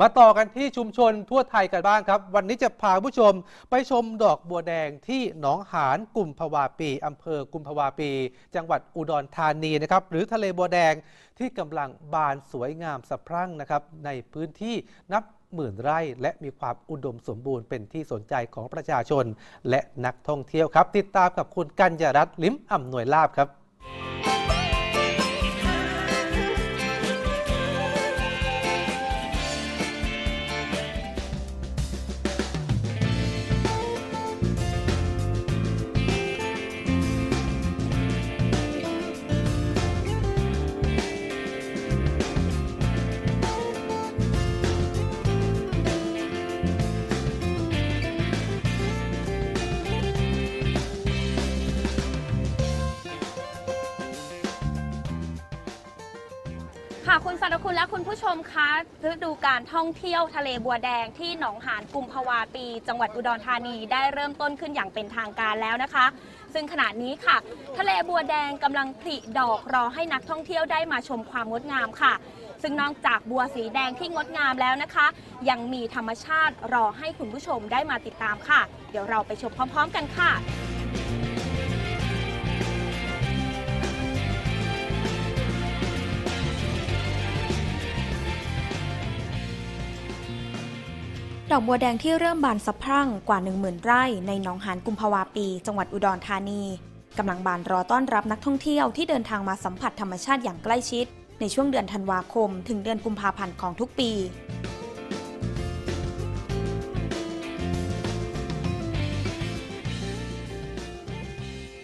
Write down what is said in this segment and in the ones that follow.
มาต่อกันที่ชุมชนทั่วไทยกันบ้างครับ วันนี้จะพาผู้ชมไปชมดอกบัวแดงที่หนองหานกุมภาวาปีอำเภอกุมภาวาปี จังหวัดอุดรธานีนะครับหรือทะเลบัวแดงที่กำลังบานสวยงามสะพรั่งนะครับในพื้นที่นับหมื่นไร่ และมีความอุดมสมบูรณ์เป็นที่สนใจของประชาชน และนักท่องเที่ยวครับ ติดตามกับคุณกัญญารัตน์ลิมอำนวยลาบครับ คุณและคุณผู้ชมคะฤดูการท่องเที่ยวทะเลบัวแดงที่หนองหานกุมภาวาปี จังหวัดอุดรธานีได้เริ่มต้นขึ้นอย่างเป็นทางการแล้วนะคะ ซึ่งขณะนี้ค่ะ ทะเลบัวแดงกำลังผลิดอกรอให้นักท่องเที่ยวได้มาชมความงดงามค่ะ ซึ่งนอกจากบัวสีแดงที่งดงามแล้วนะคะ ยังมีธรรมชาติรอให้คุณผู้ชมได้มาติดตามค่ะ เดี๋ยวเราไปชมพร้อม ๆ กันค่ะ ดอกบัวแดงที่เริ่มบานสะพรั่งกว่า 10,000 ไร่ในหนองหานกุมภาวาปี จังหวัดอุดรธานีกำลังบานรอต้อนรับนักท่องเที่ยวที่เดินทางมาสัมผัสธรรมชาติอย่างใกล้ชิด ในช่วงเดือนธันวาคม ถึงเดือนกุมภาพันธ์ของทุกปี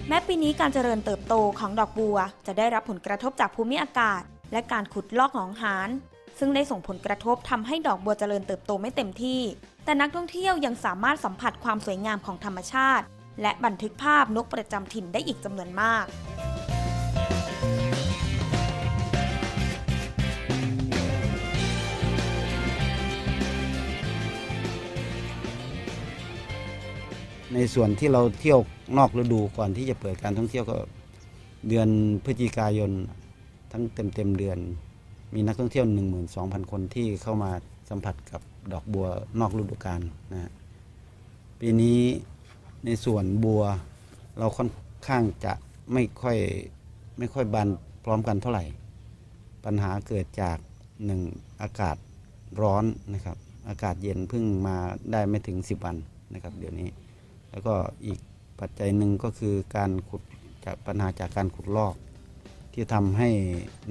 แม้ปีนี้การเจริญเติบโตของดอกบัว จะได้รับผลกระทบจากภูมิอากาศ และการขุดลอกหนองหาน ซึ่งได้ส่งผลกระทบทำให้ดอกบัวเจริญเติบโตไม่เต็มที่ แต่นักท่องเที่ยวยังสามารถสัมผัสความสวยงามของธรรมชาติ และบันทึกภาพนกประจำถิ่นได้อีกจำนวนมากในส่วนที่เราเที่ยวนอกฤดูก่อนที่จะเปิดการท่องเที่ยวก็เดือนพฤศจิกายน ทั้งเต็มเต็มเดือน มีนักท่องเที่ยว 12,000 คนที่เข้ามาสัมผัสกับดอกบัวนอกฤดูกาลนะฮะปีนี้ในส่วนบัวเราค่อนข้างจะไม่ค่อยไม่ค่อยบานพร้อมกันเท่าไหร่ ปัญหาเกิดจากหนึ่งอากาศร้อนนะครับ อากาศเย็นเพิ่งมาได้ไม่ถึง 10 วันนะครับ เดี๋ยวนี้ แล้วก็อีกปัจจัยหนึ่งก็คือการขุดจากปัญหาจากการขุดลอก ที่ทำให้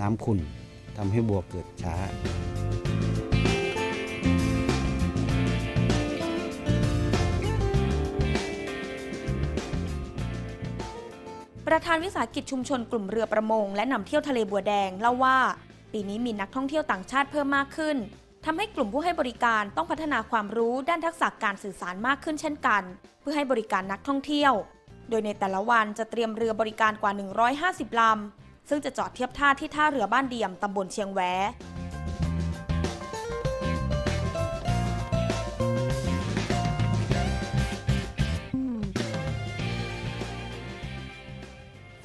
น้ำขุ่น ทำให้บัวเกิดช้าประธานวิสาหกิจชุมชนกลุ่มเรือประมง และนำเที่ยวทะเลบัวแดงเล่าว่า ปีนี้มีนักท่องเที่ยวต่างชาติเพิ่มมากขึ้นทำให้กลุ่มผู้ให้บริการต้องพัฒนาความรู้ด้านทักษะการสื่อสารมากขึ้นเช่นกัน เพื่อให้บริการนักท่องเที่ยว โดยในแต่ละวันจะเตรียมเรือบริการกว่า 150 ลำ ซึ่งจะจอดเทียบท่าที่ท่าเรือบ้านเดียมตำบลเชียงแหว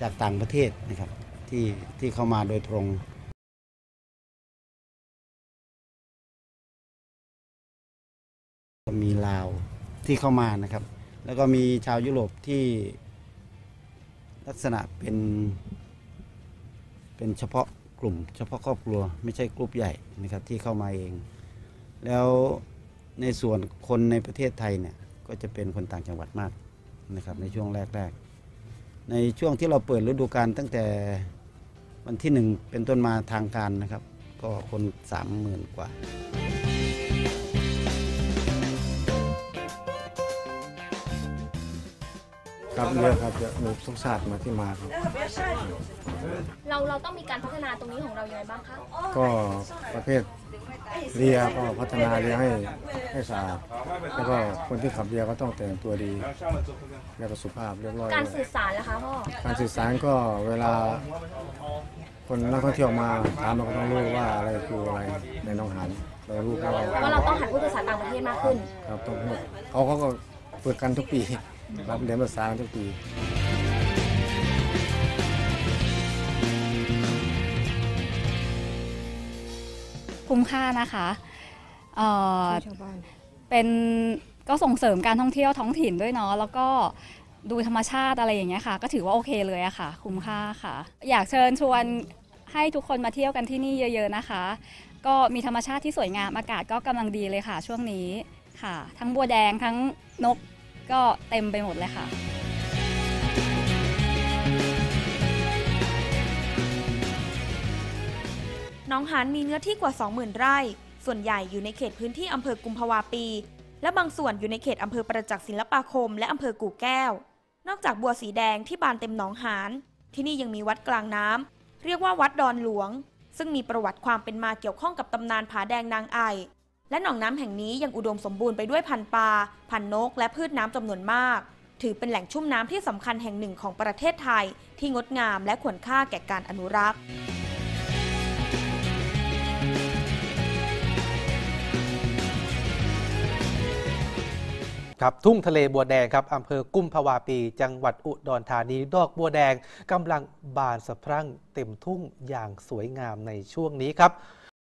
จากต่างประเทศนะครับที่ที่เข้ามาโดยตรงมีลาวที่เข้ามานะครับ แล้วก็มีชาวยุโรปที่ลักษณะเป็น เป็นเฉพาะกลุ่ม เฉพาะครอบครัวไม่ใช่กลุ่มใหญ่นะครับที่เข้ามาเอง แล้วในส่วนคนในประเทศไทยเนี่ยก็จะเป็นคนต่างจังหวัดมากนะครับในช่วงแรกๆ ในช่วงที่เราเปิดฤดูกาลตั้งแต่วันที่หนึ่งเป็นต้นมาทางการนะครับ ก็คนสามหมื่นกว่า ครับเรือครับจะหนูสงสารมาที่มาครับเราเราต้องมีการพัฒนาตรงนี้ของเราอย่างไรบ้างคะก็ประเภทเรือก็พัฒนาเรือให้ให้สะอาดแล้วก็คนที่ขับเรือก็ต้องแต่งตัวดี แล้วก็สุภาพเรียบร้อยการสื่อสารล่ะคะพ่อการสื่อสารก็เวลา คนนักท่องเที่ยวมาถามเราก็ต้องรู้ว่าอะไรคืออะไรในหน้องหานเรารู้ก็ว่าเราต้องหัดพูดภาษาต่างประเทศมากขึ้นครับต้องพูดเขาเขาก็ฝึกกันทุกปี รับเรียนภาษากันทุกปีคุ้มค่านะคะเอ่อเป็นก็ส่งเสริมการท่องเที่ยวท้องถิ่นด้วยเนาะแล้วก็ดูธรรมชาติอะไรอย่างเงี้ยค่ะ ก็ถือว่าโอเคเลยอะค่ะ คุ้มค่าค่ะ อยากเชิญชวนให้ทุกคนมาเที่ยวกันที่นี่เยอะๆนะคะ ก็มีธรรมชาติที่สวยงามอากาศก็กำลังดีเลยค่ะ ช่วงนี้ค่ะ ทั้งบัวแดงทั้งนก ก็เต็มไปหมดเลยค่ะหน้องหานมีเนื้อที่กว่า 20,000 ไร่ ส่วนใหญ่อยู่ในเขตพื้นที่อำเภอกุมภาวาปี และบางส่วนอยู่ในเขตอำเภอประจักษ์ศิลปาคม และอำเภอกู่แก้ว นอกจากบัวสีแดงที่บานเต็มหนองหาน ที่นี่ยังมีวัดกลางน้ำเรียกว่าวัดดอนหลวง ซึ่งมีประวัติความเป็นมาเกี่ยวข้องกับตำนานผาแดงนางไอ และหนองน้ำแห่งนี้ยังอุดมสมบูรณ์ไปด้วยพันธุ์ปลา พันธุ์นก และพืชน้ำจำนวนมาก ถือเป็นแหล่งชุ่มน้ำที่สำคัญแห่งหนึ่งของประเทศไทย ที่งดงามและควรค่าแก่การอนุรักษ์ครับทุ่งทะเลบัวแดงครับอำเภอกุมภาวาปี จังหวัดอุดรธานีดอกบัวแดงกำลังบานสะพรั่งเต็มทุ่งอย่างสวยงามในช่วงนี้ครับ